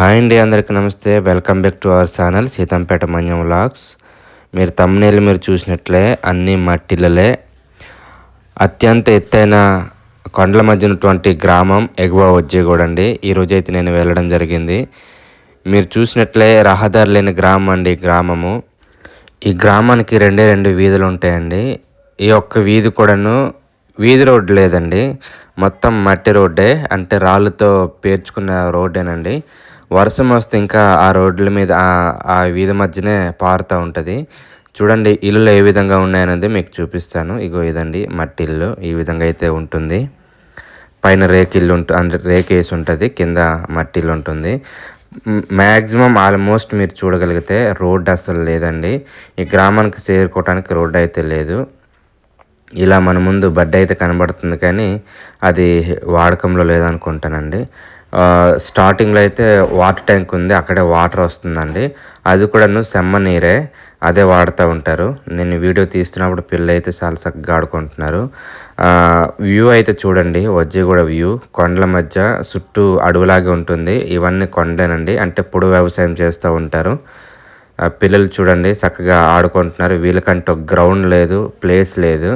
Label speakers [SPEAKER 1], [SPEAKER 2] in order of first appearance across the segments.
[SPEAKER 1] Hi అండి అందరికీ నమస్తే. Welcome back to our channel Seethampeta Manyam vlogs. మీరు తమ్నేలు మీరు చూసినట్లే అన్ని మట్టిలలే. అత్యంత ఎత్తైన కొండల మధ్య ఉన్నటువంటి గ్రామం ఎగువ వజ్జేగూడ అండి. ఈరోజు అయితే నేను వెళ్ళడం జరిగింది. మీరు చూసినట్లే రహదారి లేని గ్రామం అండి ఈ గ్రామము. ఈ గ్రామానికి రెండే రెండు వీధులు ఉంటాయండి. ఈ ఒక్క వీధి కూడాను వీధి రోడ్డు లేదండి. మొత్తం మట్టి రోడ్డే అంటే రాళ్ళతో పేర్చుకున్న రోడ్డేనండి. వర్షం వస్తే ఇంకా ఆ రోడ్ల మీద ఆ వీధి మధ్యనే పారుతూ ఉంటుంది. చూడండి ఇల్లులు ఏ విధంగా ఉన్నాయనేది మీకు చూపిస్తాను. ఇగో ఇదండి మట్టి ఇల్లు. ఈ విధంగా అయితే ఉంటుంది. పైన రేకిల్లు ఉంటుంది అంటే రేక్ వేసి ఉంటుంది కింద మట్టి ఇల్లు ఉంటుంది. మ్యాక్సిమం ఆల్మోస్ట్ మీరు చూడగలిగితే రోడ్డు అసలు లేదండి. ఈ గ్రామానికి చేరుకోవడానికి రోడ్డు అయితే లేదు. ఇలా మన ముందు బడ్డ అయితే కనబడుతుంది కానీ అది వాడకంలో లేదనుకుంటానండి. స్టార్టింగ్లో అయితే వాటర్ ట్యాంక్ ఉంది అక్కడే వాటర్ వస్తుందండి. అది కూడాను సెమ్మ నీరే అదే వాడుతూ ఉంటారు. నేను వీడియో తీస్తున్నప్పుడు పిల్లలు అయితే చాలా చక్కగా ఆడుకుంటున్నారు. వ్యూ అయితే చూడండి కూడా వ్యూ. కొండల మధ్య చుట్టూ అడవులాగే ఉంటుంది. ఇవన్నీ కొండేనండి అంటే పొడు వ్యవసాయం చేస్తూ ఉంటారు. పిల్లలు చూడండి చక్కగా ఆడుకుంటున్నారు. వీళ్ళకంటే గ్రౌండ్ లేదు ప్లేస్ లేదు.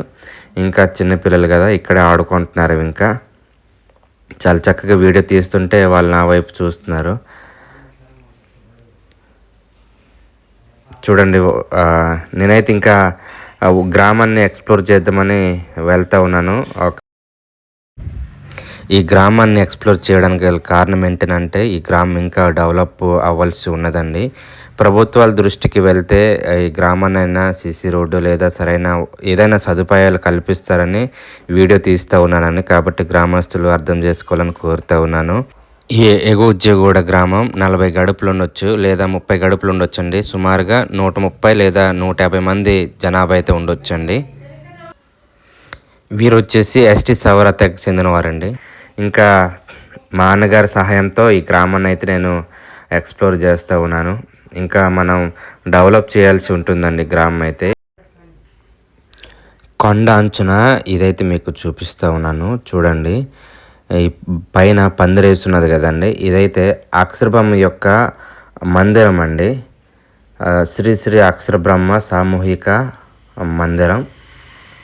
[SPEAKER 1] ఇంకా చిన్నపిల్లలు కదా ఇక్కడే ఆడుకుంటున్నారు ఇంకా. చాలా చక్కగా వీడియో తీస్తుంటే వాళ్ళు నా వైపు చూస్తున్నారు. చూడండి నేనైతే ఇంకా గ్రామాన్ని ఎక్స్ప్లోర్ చేద్దామని వెళ్తూ ఉన్నాను. ఈ గ్రామాన్ని ఎక్స్ప్లోర్ చేయడానికి గల కారణం ఏంటంటే ఈ గ్రామం ఇంకా డెవలప్ అవ్వాల్సి ఉన్నదండి. ప్రభుత్వాల దృష్టికి వెళ్తే ఈ గ్రామాన్నైనా సీసీ రోడ్డు లేదా సరైన ఏదైనా సదుపాయాలు కల్పిస్తారని వీడియో తీస్తూ ఉన్నానని కాబట్టి గ్రామస్తులు అర్థం చేసుకోవాలని కోరుతూ ఉన్నాను. ఈ ఎగుజ్జగూడ గ్రామం నలభై గడుపులు ఉండొచ్చు లేదా ముప్పై గడుపులు ఉండొచ్చండి. సుమారుగా నూట ముప్పై లేదా నూట యాభై మంది జనాభా అయితే ఉండొచ్చండి. వీరు వచ్చేసి ఎస్టీ సవరతకు చెందినవారండి. ఇంకా మా అన్నగారి సహాయంతో ఈ గ్రామాన్ని అయితే నేను ఎక్స్ప్లోర్ చేస్తూ ఉన్నాను. ఇంకా మనం డెవలప్ చేయాల్సి ఉంటుందండి గ్రామం అయితే. కొండ అంచున ఇదైతే మీకు చూపిస్తూ ఉన్నాను చూడండి. ఈ పైన పందిరేస్తున్నది కదండి ఇదైతే అక్షరబ్రహ్మ యొక్క మందిరం అండి. శ్రీ శ్రీ అక్షరబ్రహ్మ సామూహిక మందిరం.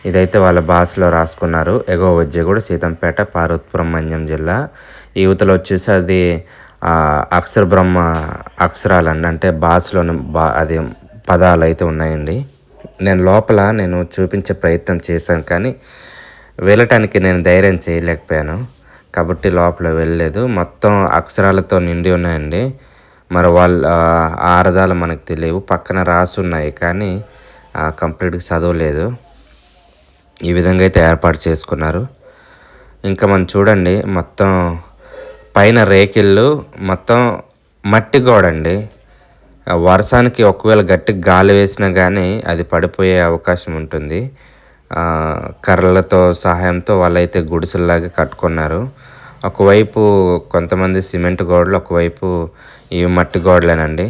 [SPEAKER 1] ఇదైతే వాళ్ళ భాషలో రాసుకున్నారు. ఎగో వజ్జగూడ సీతంపేట పార్వతీపురం మన్యం జిల్లా. యువతలో వచ్చేసి అది అక్షర బ్రహ్మ అక్షరాలండి అంటే భాషలోని బా అది పదాలు అయితే ఉన్నాయండి. నేను లోపల నేను చూపించే ప్రయత్నం చేశాను కానీ వెళ్ళటానికి నేను ధైర్యం చేయలేకపోయాను. కాబట్టి లోపల వెళ్ళలేదు. మొత్తం అక్షరాలతో నిండి ఉన్నాయండి. మరి వాళ్ళ ఆరదాలు మనకు తెలియవు. పక్కన రాసి ఉన్నాయి కానీ కంప్లీట్గా చదవలేదు. ఈ విధంగా అయితే ఏర్పాటు చేసుకున్నారు. ఇంకా మనం చూడండి మొత్తం పైన రేకిళ్ళు మొత్తం మట్టి గోడండి. వర్షానికి ఒకవేళ గట్టి గాలి వేసినా కానీ అది పడిపోయే అవకాశం ఉంటుంది. కర్రలతో సహాయంతో వాళ్ళైతే గుడిసెల్లాగా కట్టుకున్నారు. ఒకవైపు కొంతమంది సిమెంట్ గోడలు ఒకవైపు ఇవి మట్టి గోడలేనండి.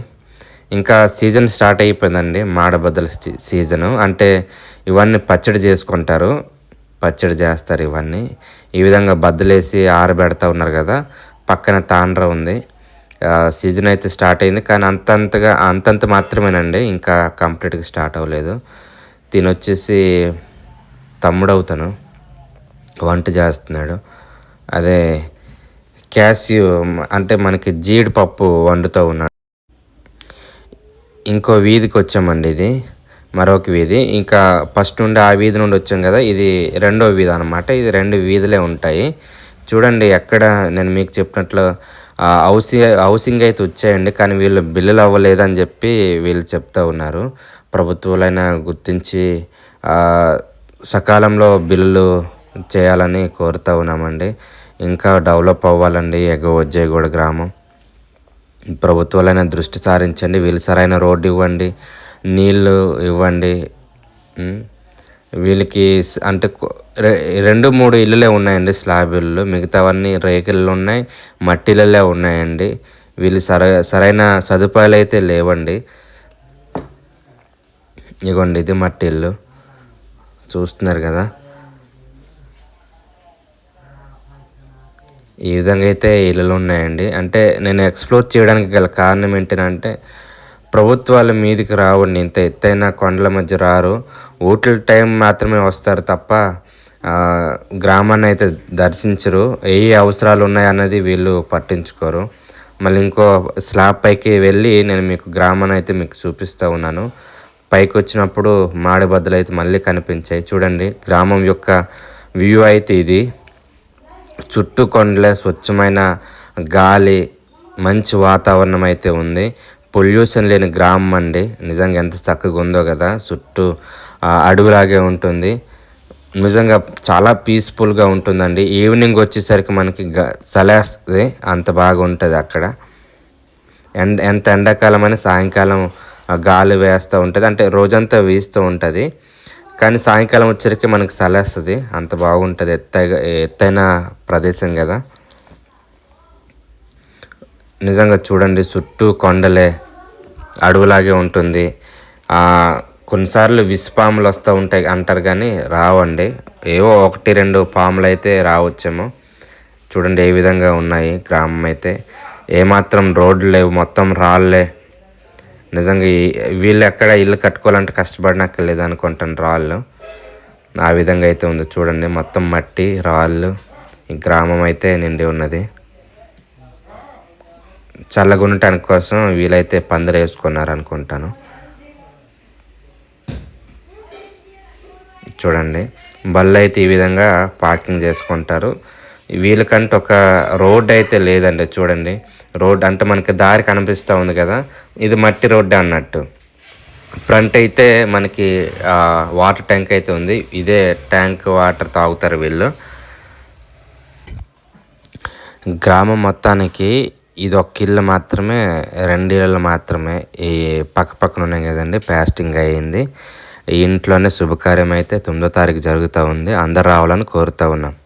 [SPEAKER 1] ఇంకా సీజన్ స్టార్ట్ అయిపోయిందండి మాడబద్దల సీజను. అంటే ఇవన్నీ పచ్చడి చేసుకుంటారు. పచ్చడి చేస్తారు ఇవన్నీ. ఈ విధంగా బద్దలేసి ఆరబెడతా ఉన్నారు కదా పక్కన తాండ్ర ఉంది. సీజన్ అయితే స్టార్ట్ అయింది. కానీ అంతంతగా అంతంత మాత్రమేనండి. ఇంకా కంప్లీట్గా స్టార్ట్ అవ్వలేదు. తినొచ్చేసి తమ్ముడు అవుతాను వంట చేస్తున్నాడు. అదే క్యాష్యూ అంటే మనకి జీడిపప్పు వండుతూ ఉన్నాడు. ఇంకో వీధికి వచ్చామండి ఇది. మరొక వీధి. ఇంకా ఫస్ట్ నుండి ఆ వీధి నుండి వచ్చాం కదా. ఇది రెండో వీధి అనమాట ఇది రెండు వీధులే ఉంటాయి. చూడండి ఎక్కడ నేను మీకు చెప్పినట్లు హౌసింగ్ హౌసింగ్ అయితే వచ్చాయండి కానీ వీళ్ళు బిల్లులు అవ్వలేదని చెప్పి వీళ్ళు చెప్తూ ఉన్నారు. ప్రభుత్వాలైనా గుర్తించి సకాలంలో బిల్లులు చేయాలని కోరుతూ ఉన్నామండి. ఇంకా డెవలప్ అవ్వాలండి ఎగవజ్జయగూడ గ్రామం. ప్రభుత్వాలైనా దృష్టి సారించండి వీళ్ళు సరైన రోడ్డు ఇవ్వండి నీళ్ళు ఇవ్వండి వీళ్ళకి అంటే రెండు మూడు ఇల్లులే ఉన్నాయండి స్లాబ్ ఇల్లు మిగతావన్నీ రేకులు ఉన్నాయి మట్టిలలే ఉన్నాయండి. వీళ్ళు సర సరైన సదుపాయాలు అయితే లేవండి. ఇగోండి ఇది మట్టి ఇల్లు. చూస్తున్నారు కదా. ఈ విధంగా అయితే ఇల్లులు ఉన్నాయండి. అంటే నేను ఎక్స్ప్లోర్ చేయడానికి గల కారణం ఏంటంటే ప్రభుత్వాల మీదికి రావండి ఇంత ఎత్తైన కొండల మధ్య రారు. ఓట్ల టైం మాత్రమే వస్తారు తప్ప గ్రామాన్ని అయితే దర్శించరు. ఏ అవసరాలు ఉన్నాయన్నది వీళ్ళు పట్టించుకోరు. మళ్ళీ ఇంకో స్లాబ్ పైకి వెళ్ళి నేను మీకు గ్రామాన్ని అయితే మీకు చూపిస్తూ ఉన్నాను. పైకి వచ్చినప్పుడు మాడి బద్దలు అయితే మళ్ళీ కనిపించాయి. చూడండి గ్రామం యొక్క వ్యూ అయితే ఇది. చుట్టూ కొండలే స్వచ్ఛమైన గాలి మంచి వాతావరణం అయితే ఉంది. పొల్యూషన్ లేని గ్రామం అండి. నిజంగా ఎంత చక్కగా ఉందో కదా. చుట్టూ అడవిలాగే ఉంటుంది. నిజంగా చాలా పీస్ఫుల్గా ఉంటుందండి. ఈవినింగ్ వచ్చేసరికి మనకి గ చలేస్తుంది. అంత బాగా ఉంటుంది అక్కడ. ఎండ ఎంత ఎండాకాలం అని సాయంకాలం గాలి వేస్తూ ఉంటుంది. అంటే రోజంతా వీస్తూ ఉంటుంది. కానీ సాయంకాలం వచ్చేసరికి మనకి చలేస్తుంది. అంత బాగుంటుంది. ఎత్తైగా ఎత్తైన ప్రదేశం కదా. నిజంగా చూడండి చుట్టూ కొండలే అడవులాగే ఉంటుంది. కొన్నిసార్లు విషపాములు వస్తూ ఉంటాయి అంటారు కానీ రావండి. ఏవో ఒకటి రెండు పాములు అయితే రావచ్చేమో. చూడండి ఏ విధంగా ఉన్నాయి గ్రామం అయితే. ఏమాత్రం రోడ్లు లేవు మొత్తం రాళ్ళే నిజంగా వీళ్ళు ఎక్కడ ఇల్లు కట్టుకోవాలంటే కష్టపడినక్కర్లేదు అనుకుంటాను రాళ్ళు. ఆ విధంగా అయితే ఉంది చూడండి మొత్తం మట్టి రాళ్ళు. గ్రామం అయితే నిండి ఉన్నది. చల్లగుండటానికి కోసం వీలైతే పందిరి వేసుకున్నారు అనుకుంటాను చూడండి బళ్ళు అయితే ఈ విధంగా పార్కింగ్ చేసుకుంటారు. వీళ్ళకంటే ఒక రోడ్ అయితే లేదండి చూడండి. రోడ్ అంటే మనకి దారి కనిపిస్తూ ఉంది కదా ఇది మట్టి రోడ్డు అన్నట్టు. ఫ్రంట్ అయితే మనకి వాటర్ ట్యాంక్ అయితే ఉంది. ఇదే ట్యాంక్ వాటర్ తాగుతారు వీళ్ళు. గ్రామం మొత్తానికి ఇది ఒక ఇల్లు మాత్రమే రెండు ఇళ్ళు మాత్రమే. ఈ పక్క పక్కన ఉన్నాయి కదండి ప్యాస్టింగ్ అయ్యింది ఈ ఇంట్లోనే శుభకార్యం అయితే తొమ్మిదో తారీఖు జరుగుతూ ఉంది. అందరు రావాలని కోరుతూ ఉన్నాం.